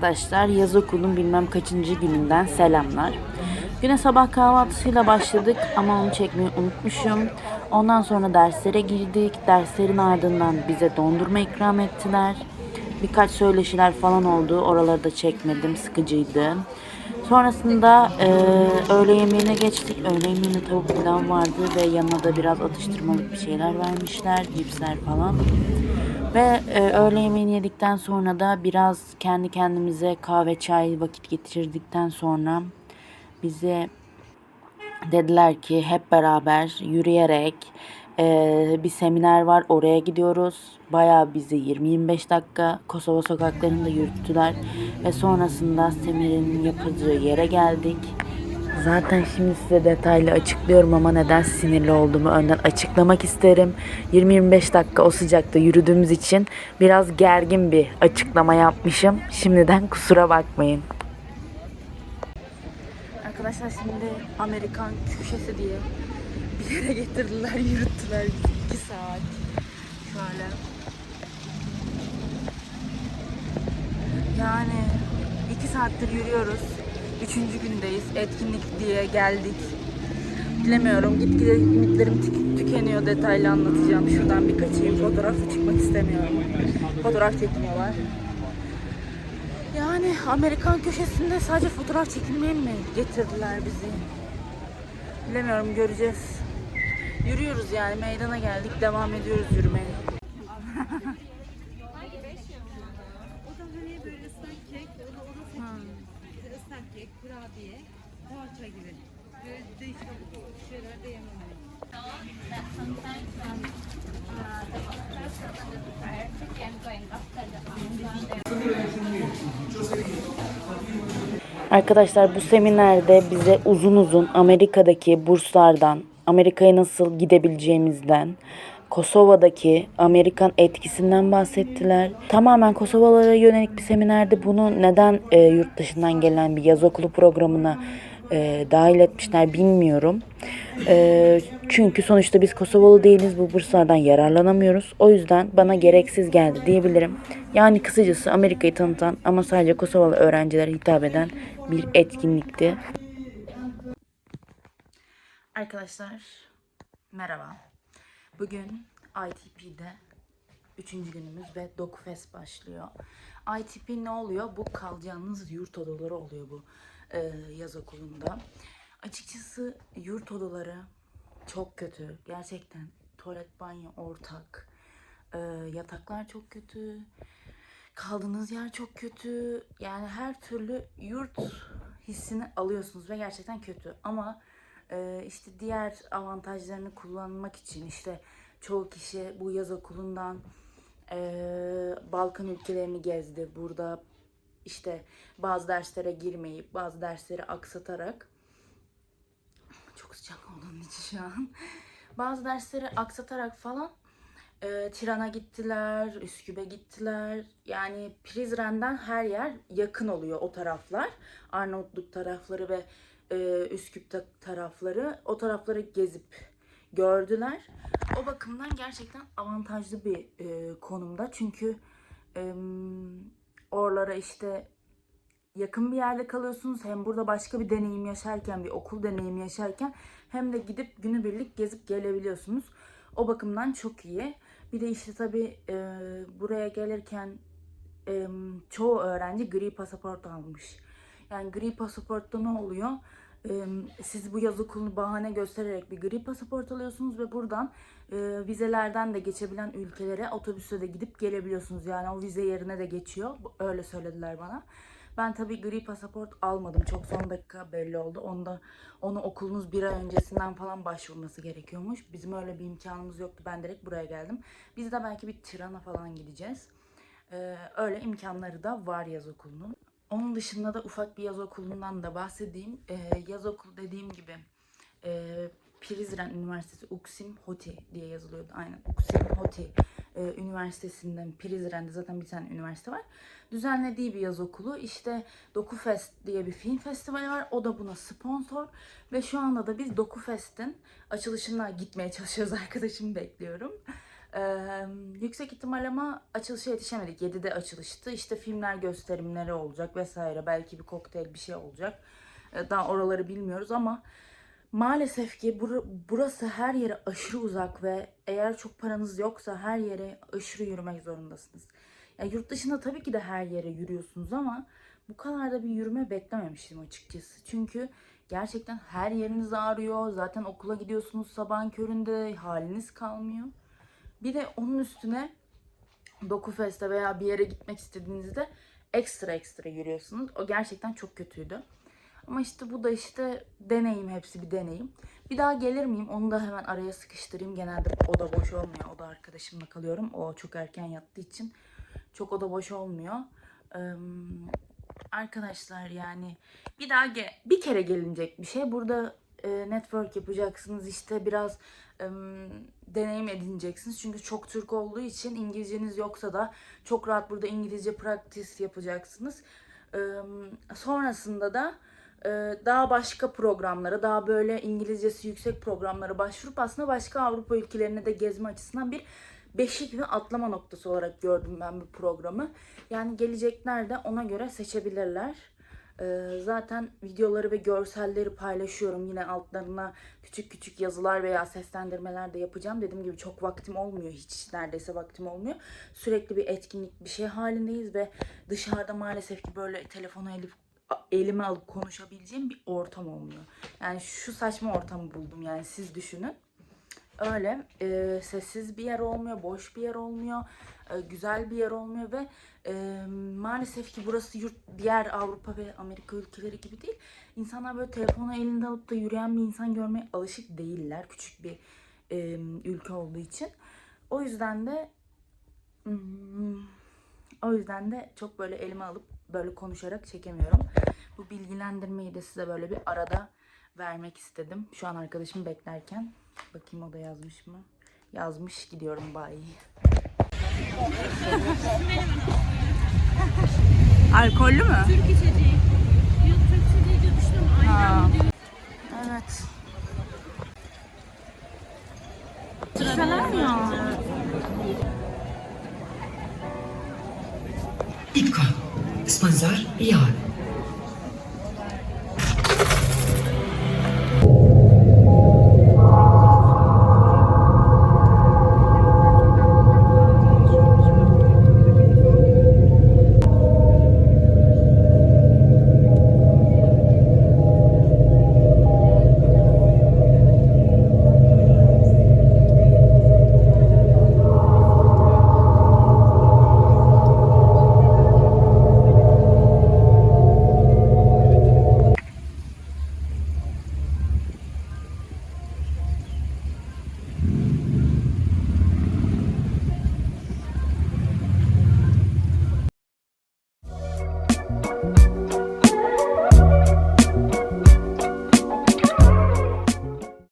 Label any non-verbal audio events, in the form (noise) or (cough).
arkadaşlar. Yaz okulun bilmem kaçıncı gününden selamlar. Güne sabah kahvaltısıyla başladık ama onu çekmeyi unutmuşum. Ondan sonra derslere girdik. Derslerin ardından bize dondurma ikram ettiler. Birkaç söyleşiler falan oldu. Oraları da çekmedim. Sıkıcıydı. Sonrasında e, öğle yemeğine geçtik. Öğle yemeğinde tavuk pilav vardı ve yanına da biraz atıştırmalık bir şeyler vermişler. Cipsler falan. Ve e, öğle yemeğini yedikten sonra da biraz kendi kendimize kahve çay vakit geçirdikten sonra bize dediler ki hep beraber yürüyerek e, bir seminer var oraya gidiyoruz. Bayağı bizi 20-25 dakika Kosova sokaklarında yürüttüler ve sonrasında seminerin yapıldığı yere geldik. Zaten şimdi size detaylı açıklıyorum ama neden sinirli olduğumu önden açıklamak isterim. 20-25 dakika o sıcakta yürüdüğümüz için biraz gergin bir açıklama yapmışım. Şimdiden kusura bakmayın. Arkadaşlar şimdi Amerikan köşesi diye bir yere getirdiler, yürüttüler bizi 2 saat. Şöyle. Yani 2 saattir yürüyoruz. Üçüncü gündeyiz. Etkinlik diye geldik. Bilemiyorum. Gitgide ümitlerim tük- tükeniyor. Detaylı anlatacağım. Şuradan bir kaçayım. Fotoğrafla çıkmak istemiyorum. Fotoğraf çekmiyorlar. Yani Amerikan köşesinde sadece fotoğraf çekilmeye mi getirdiler bizi? Bilemiyorum göreceğiz. Yürüyoruz yani meydana geldik devam ediyoruz yürümeye. O da hani böyle ıslak kek, o da, o da seçim. Bir de ıslak kek, kurabiye, poğaça gibi. Böyle değişik şeyler de. Arkadaşlar bu seminerde bize uzun uzun Amerika'daki burslardan, Amerika'ya nasıl gidebileceğimizden, Kosova'daki Amerikan etkisinden bahsettiler. Tamamen Kosovalara yönelik bir seminerde bunu neden e, yurt dışından gelen bir yaz okulu programına e, dahil etmişler bilmiyorum. E, çünkü sonuçta biz Kosovalı değiliz bu burslardan yararlanamıyoruz. O yüzden bana gereksiz geldi diyebilirim. Yani kısacası Amerika'yı tanıtan ama sadece Kosovalı öğrencilere hitap eden bir etkinlikti. Arkadaşlar merhaba. Bugün ITP'de üçüncü günümüz ve DokuFest başlıyor. ITP ne oluyor? Bu kalacağınız yurt odaları oluyor bu e, yaz okulunda. Açıkçası yurt odaları çok kötü. Gerçekten tuvalet banyo ortak. E, yataklar çok kötü. Kaldığınız yer çok kötü. Yani her türlü yurt hissini alıyorsunuz ve gerçekten kötü. Ama e, işte diğer avantajlarını kullanmak için işte çoğu kişi bu yaz okulundan e, Balkan ülkelerini gezdi. Burada işte bazı derslere girmeyip bazı dersleri aksatarak çok sıcak olduğum için şu an bazı dersleri aksatarak falan e, Tiran'a gittiler, Üsküp'e gittiler. Yani Prizren'den her yer yakın oluyor o taraflar. Arnavutluk tarafları ve e, Üsküp ta- tarafları. O tarafları gezip gördüler. O bakımdan gerçekten avantajlı bir e, konumda. Çünkü e, oralara işte yakın bir yerde kalıyorsunuz. Hem burada başka bir deneyim yaşarken, bir okul deneyimi yaşarken hem de gidip günübirlik gezip gelebiliyorsunuz. O bakımdan çok iyi. Bir de işte tabii e, buraya gelirken e, çoğu öğrenci gri pasaport almış. Yani gri pasaportta ne oluyor? Siz bu yaz okulunu bahane göstererek bir gri pasaport alıyorsunuz ve buradan e, vizelerden de geçebilen ülkelere otobüsle de gidip gelebiliyorsunuz. Yani o vize yerine de geçiyor. Öyle söylediler bana. Ben tabii gri pasaport almadım. Çok son dakika belli oldu. Onda onu okulunuz bir ay öncesinden falan başvurması gerekiyormuş. Bizim öyle bir imkanımız yoktu. Ben direkt buraya geldim. Biz de belki bir Tirana falan gideceğiz. Ee, öyle imkanları da var yaz okulunun. Onun dışında da ufak bir yaz okulundan da bahsedeyim. Ee, yaz okulu dediğim gibi e, Prizren Üniversitesi Uksim Hoti diye yazılıyordu. Aynen Uksim Hoti e, Üniversitesi'nden Prizren'de zaten bir tane üniversite var. Düzenlediği bir yaz okulu. İşte Dokufest diye bir film festivali var. O da buna sponsor. Ve şu anda da biz Dokufest'in açılışına gitmeye çalışıyoruz. (laughs) Arkadaşımı bekliyorum. Ee, yüksek ihtimal ama açılışa yetişemedik. 7'de açılıştı. İşte filmler gösterimleri olacak vesaire. Belki bir kokteyl bir şey olacak. Ee, daha oraları bilmiyoruz ama maalesef ki bur- burası her yere aşırı uzak ve eğer çok paranız yoksa her yere aşırı yürümek zorundasınız. Ya yurt dışında tabii ki de her yere yürüyorsunuz ama bu kadar da bir yürüme beklememiştim açıkçası. Çünkü gerçekten her yeriniz ağrıyor. Zaten okula gidiyorsunuz sabahın köründe haliniz kalmıyor. Bir de onun üstüne Dokufest'e veya bir yere gitmek istediğinizde ekstra ekstra yürüyorsunuz. O gerçekten çok kötüydü. Ama işte bu da işte deneyim hepsi bir deneyim. Bir daha gelir miyim onu da hemen araya sıkıştırayım. Genelde oda boş olmuyor. Oda arkadaşımla kalıyorum. O çok erken yattığı için çok oda boş olmuyor. Eee, arkadaşlar yani bir daha ge- bir kere gelinecek bir şey. Burada e, network yapacaksınız işte biraz em, deneyim edineceksiniz. Çünkü çok Türk olduğu için İngilizceniz yoksa da çok rahat burada İngilizce praktis yapacaksınız. Em, sonrasında da e, daha başka programlara, daha böyle İngilizcesi yüksek programlara başvurup aslında başka Avrupa ülkelerine de gezme açısından bir beşik ve atlama noktası olarak gördüm ben bu programı. Yani gelecekler de ona göre seçebilirler. Ee, zaten videoları ve görselleri paylaşıyorum. Yine altlarına küçük küçük yazılar veya seslendirmeler de yapacağım. Dediğim gibi çok vaktim olmuyor. Hiç neredeyse vaktim olmuyor. Sürekli bir etkinlik bir şey halindeyiz ve dışarıda maalesef ki böyle telefonu elif, elime alıp konuşabileceğim bir ortam olmuyor. Yani şu saçma ortamı buldum yani siz düşünün. Öyle e, sessiz bir yer olmuyor, boş bir yer olmuyor, güzel bir yer olmuyor ve e, maalesef ki burası yurt diğer Avrupa ve Amerika ülkeleri gibi değil. İnsanlar böyle telefonu elinde alıp da yürüyen bir insan görmeye alışık değiller küçük bir e, ülke olduğu için. O yüzden de hmm, o yüzden de çok böyle elime alıp böyle konuşarak çekemiyorum. Bu bilgilendirmeyi de size böyle bir arada vermek istedim. Şu an arkadaşım beklerken. Bakayım o da yazmış mı? Yazmış gidiyorum bye. Alkollü mü? Türk içeceği. Yok Türk içeceği. Ayran diyor. Evet. Selam ya. IPCA, sponsor IAR.